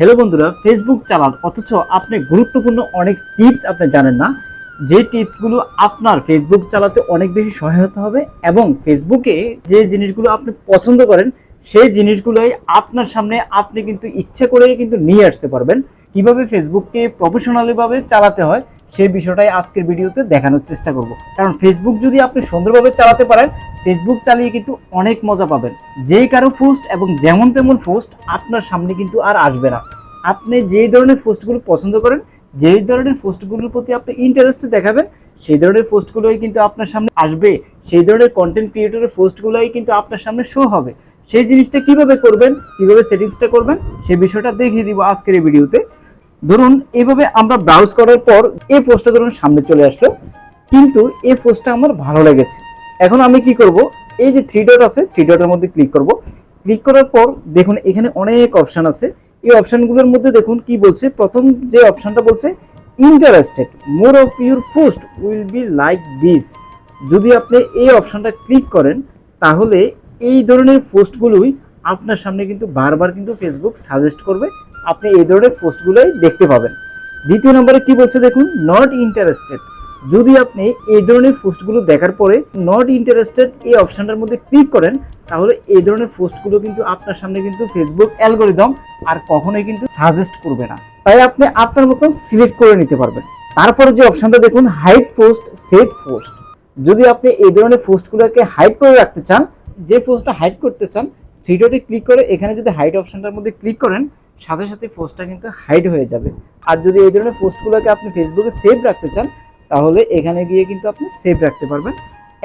Hello বন্ধুরা Facebook চালান, অথচ আপনি গুরুত্বপূর্ণ অনেক টিপস আপনি জানেন না। যে টিপসগুলো আপনার ফেসবুক চালাতে অনেক বেশি সহায়তা হবে এবং ফেসবুকে যে জিনিসগুলো আপনি পছন্দ করেন, সেই জিনিসগুলোই আপনার সামনে আপনি কিন্তু ইচ্ছে করে কিন্তু নিয়ে আসতে পারবেন। কীভাবে ফেসবুককে প্রফেশনালি ভাবে চালাতে হয়, সেই বিষয়টাই আজকের ভিডিওতে দেখানোর চেষ্টা করব। কারণ ফেসবুক যদি আপনি সুন্দরভাবে চালাতে পারেন ফেসবুক চালিয়ে কিন্তু অনেক মজা পাবেন। যেই কারও পোস্ট এবং যেমন তেমন পোস্ট আপনার সামনে কিন্তু আর আসবে না। আপনি যেই ধরনের পোস্টগুলো পছন্দ করেন, যেই ধরনের পোস্টগুলোর প্রতি আপনি ইন্টারেস্ট দেখাবেন, সেই ধরনের পোস্টগুলোই কিন্তু আপনার সামনে আসবে। সেই ধরনের কন্টেন্ট ক্রিয়েটরের পোস্টগুলোই কিন্তু আপনার সামনে শো হবে। সেই জিনিসটা কীভাবে করবেন, কীভাবে সেটিংসটা করবেন সেই বিষয়টা দেখিয়ে দিব আজকের এই ভিডিওতে ধরুন, এভাবে আমরা ব্রাউজ করার পর এই পোস্টটা ধরুন সামনে চলে আসলো। কিন্তু এই পোস্টটা আমার ভালো লেগেছে। এখন আমি কি করব? এই যে থ্রি ডট আছে থ্রি ডটের মধ্যে ক্লিক করব। ক্লিক করার পর দেখুন, এখানে অনেক অপশন আছে। এই অপশানগুলোর মধ্যে দেখুন কি বলছে? প্রথম যে অপশনটা বলছে interested more of your post will be like this যদি আপনি এই অপশানটা ক্লিক করেন, তাহলে এই ধরনের পোস্টগুলোই আপনার সামনে কিন্তু বারবার কিন্তু ফেসবুক সাজেস্ট করবে, আপনি এই ধরনের পোস্টগুলোই দেখতে পাবেন। দ্বিতীয় নম্বরে কি বলছে দেখুন? নট ইন্টারেস্টেড যদি আপনি এই ধরনের পোস্টগুলো দেখার পরে নট ইন্টারেস্টেড এই অপশনটার মধ্যে ক্লিক করেন, তাহলে এই ধরনের পোস্টগুলো কিন্তু আপনার সামনে কিন্তু ফেসবুক অ্যালগোরিদম আর কখনোই কিন্তু সাজেস্ট করবে না। তাই আপনি আপনার মতন সিলেক্ট করে নিতে পারবেন। তারপরে যে অপশনটা দেখুন হাইড পোস্ট সেভ পোস্ট যদি আপনি এই ধরনের পোস্টগুলোকে হাইড করে রাখতে চান, যে পোস্টটা হাইড করতে চান থ্রি ক্লিক করে এখানে যদি হাইড অপশনটার মধ্যে ক্লিক করেন, সাথে সাথে পোস্টটা কিন্তু হাইড হয়ে যাবে। আর যদি এই ধরনের পোস্টগুলোকে আপনি ফেসবুকে সেভ রাখতে চান তাহলে এখানে গিয়ে কিন্তু আপনি সেভ রাখতে পারবেন।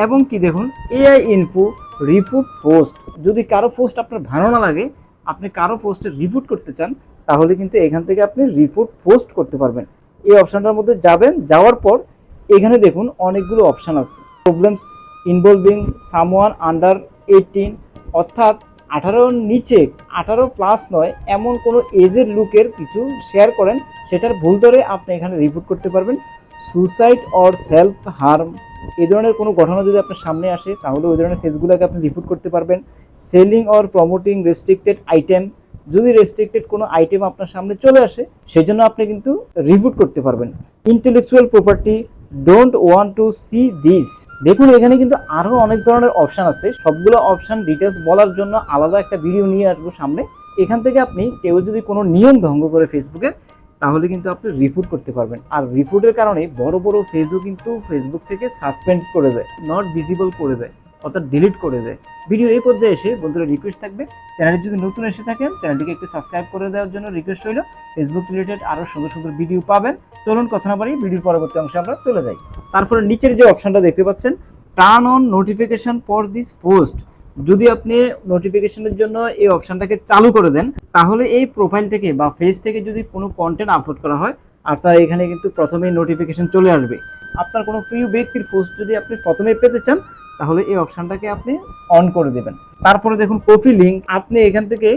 এবং কি দেখুন এআই ইনফো রিপুট পোস্ট যদি কারও পোস্ট আপনার ভালো না লাগে, আপনি কারও পোস্টে রিপুট করতে চান, তাহলে কিন্তু এখান থেকে আপনি রিপুট পোস্ট করতে পারবেন। এই অপশানটার মধ্যে যাবেন, যাওয়ার পর এখানে দেখুন অনেকগুলো অপশান আছে। Problems involving someone under eighteen অর্থাৎ আঠারোর নিচে, আঠারো প্লাস নয়, এমন কোনো এজের লুকের কিছু শেয়ার করেন, সেটার ভুল ধরে আপনি এখানে রিপোর্ট করতে পারবেন। সুসাইড অর সেলফ হার্ম এই ধরনের কোনো ঘটনা যদি আপনার সামনে আসে, তাহলে ওই ধরনের ফেসগুলোকে আপনি রিপোর্ট করতে পারবেন। Selling or promoting restricted item, যদি রেস্ট্রিক্টেড কোনো আইটেম আপনার সামনে চলে আসে সেই জন্য আপনি কিন্তু রিপোর্ট করতে পারবেন। Intellectual property, don't want to see this. দেখুন, এখানে কিন্তু আরও অনেক ধরনের অপশান আছে। সবগুলো অপশান ডিটেলস বলার জন্য আলাদা একটা ভিডিও নিয়ে আসব সামনে। এখান থেকে আপনি কেউ যদি কোনো নিয়ম ভঙ্গ করে ফেসবুকে তাহলে কিন্তু আপনি রিপোর্ট করতে পারবেন। আর রিপোর্টের কারণে বড় বড় ফেজও কিন্তু ফেসবুক থেকে সাসপেন্ড করে দেয় নট ভিজিবল করে দেয়, অর্থাৎ ডিলিট করে দেয়। ভিডিও এই পর্যায়ে এসে বন্ধুরা রিকোয়েস্ট থাকবে। চ্যানেলে যদি নতুন এসে থাকেন, চ্যানেলটিকে একটু সাবস্ক্রাইব করে দেওয়ার জন্য রিকোয়েস্ট রইল। ফেসবুক রিলেটেড আরও সুন্দর সুন্দর ভিডিও পাবেন। চলুন কথা না বাড়ি ভিডিওর পরবর্তী অংশে আমরা চলে যাই। তারপরে নিচের যে অপশনটা দেখতে পাচ্ছেন turn on notification for this post যদি আপনি নোটিফিকেশনের জন্য এই অপশনটাকে চালু করে দেন তাহলে এই প্রোফাইল থেকে বা ফেস থেকে যদি কোনো কন্টেন্ট আপলোড করা হয় আপনার এখানে কিন্তু প্রথমেই নোটিফিকেশন চলে আসবে। আপনার কোনো প্রিয় ব্যক্তির পোস্ট যদি আপনি প্রথমে পেতে চান, তাহলে এই অপশানটাকে আপনি অন করে দেবেন। তারপরে দেখুন কপি লিঙ্ক আপনি এখান থেকে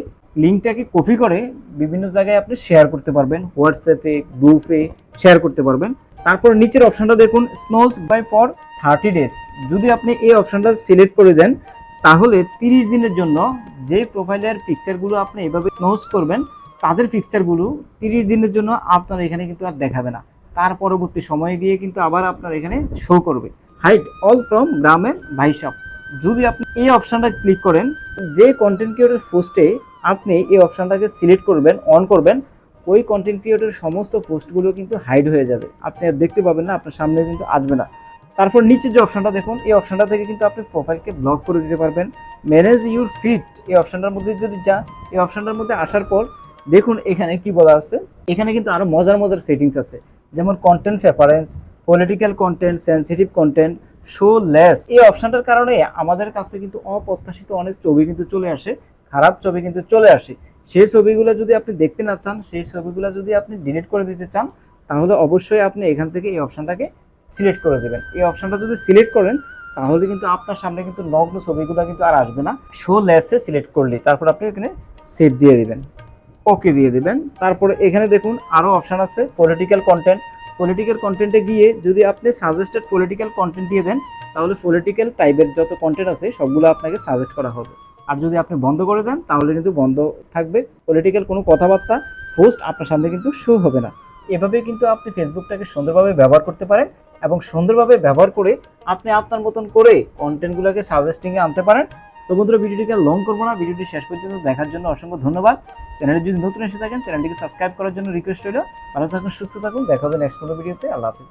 লিঙ্কটাকে কপি করে বিভিন্ন জায়গায় আপনি শেয়ার করতে পারবেন। হোয়াটসঅ্যাপে গ্রুপে শেয়ার করতে পারবেন। তারপর নিচের অপশনটা দেখুন snooze by for thirty days যদি আপনি এই অপশানটা সিলেক্ট করে দেন, তাহলে তিরিশ দিনের জন্য যে প্রোফাইলের পিকচারগুলো আপনি এভাবে স্নোজ করবেন, তাদের পিকচারগুলো তিরিশ দিনের জন্য আপনার এখানে কিন্তু আর দেখাবে না। তার পরবর্তী সময়ে গিয়ে কিন্তু আবার আপনার এখানে শো করবে। হাইট অল ফ্রম গ্রামের ভাইশপ যদি আপনি এই অপশনটা ক্লিক করেন, যে কন্টেন্ট ক্রিয়েটর পোস্টে আপনি এই অপশনটাকে সিলেক্ট করবেন অন করবেন, ওই কন্টেন্ট ক্রিয়েটরের সমস্ত পোস্টগুলো কিন্তু হাইড হয়ে যাবে। আপনি আর দেখতে পাবেন না, আপনার সামনে কিন্তু আসবে না। তারপর নিচে যে অপশনটা দেখুন, এই অপশনটা থেকে কিন্তু আপনি প্রোফাইলকে ব্লক করে দিতে পারবেন। ম্যানেজ ইউর ফিট এই অপশনটার মধ্যে যদি যান, এই অপশনটার মধ্যে আসার পর, দেখুন এখানে কি বলা আছে। এখানে কিন্তু আরও মজার মজার সেটিংস আছে। যেমন content preference political content sensitive content show less এই অপশনটার কারণে আমাদের কাছে কিন্তু অপ্রত্যাশিত অনেক ছবি কিন্তু চলে আসে, খারাপ ছবি কিন্তু চলে আসে। সেই ছবিগুলো যদি আপনি দেখতে না চান, সেই ছবিগুলো যদি আপনি ডিলিট করে দিতে চান, তাহলে অবশ্যই আপনি এখান থেকে এই অপশনটাকে সিলেক্ট করে দেবেন। এই অপশনটা যদি সিলেক্ট করেন, তাহলে কিন্তু আপনার সামনে কিন্তু নগ্ন ছবিগুলো কিন্তু আর আসবে না। শো লেসে সিলেক্ট করলে তারপর আপনি এখানে সেভ দিয়ে দিবেন। ওকে দিয়ে দিবেন। তারপরে এখানে দেখুন আরও অপশান আছে পলিটিক্যাল কন্টেন্ট পলিটিক্যাল কন্টেন্টে গিয়ে যদি আপনি সাজেস্টেড পলিটিক্যাল কন্টেন্ট দিয়ে দেন, তাহলে পলিটিক্যাল টাইপের যত কন্টেন্ট আছে, সবগুলো আপনাকে সাজেস্ট করা হবে। আর যদি আপনি বন্ধ করে দেন, তাহলে কিন্তু বন্ধ থাকবে। পলিটিক্যাল কোনো কথাবার্তা পোস্ট আপনার সামনে কিন্তু শো হবে না। এভাবে কিন্তু আপনি ফেসবুকটাকে সুন্দরভাবে ব্যবহার করতে পারেন। এবং সুন্দরভাবে ব্যবহার করে আপনি আপনার মতন করে কন্টেন্টগুলোকে সাজেস্টিংয়ে আনতে পারেন। তো বন্ধুরা, ভিডিওটিকে লং করব না, ভিডিওটি শেষ পর্যন্ত দেখার জন্য অসংখ্য ধন্যবাদ। চ্যানেলে যদি নতুন এসে থাকেন চ্যানেলটিকে সাবস্ক্রাইব করার জন্য রিকোয়েস্ট রইল। ভালো থাকুন, সুস্থ থাকুন, দেখা হবে নেক্সট কোনো ভিডিওতে আল্লাহ হাফিজ।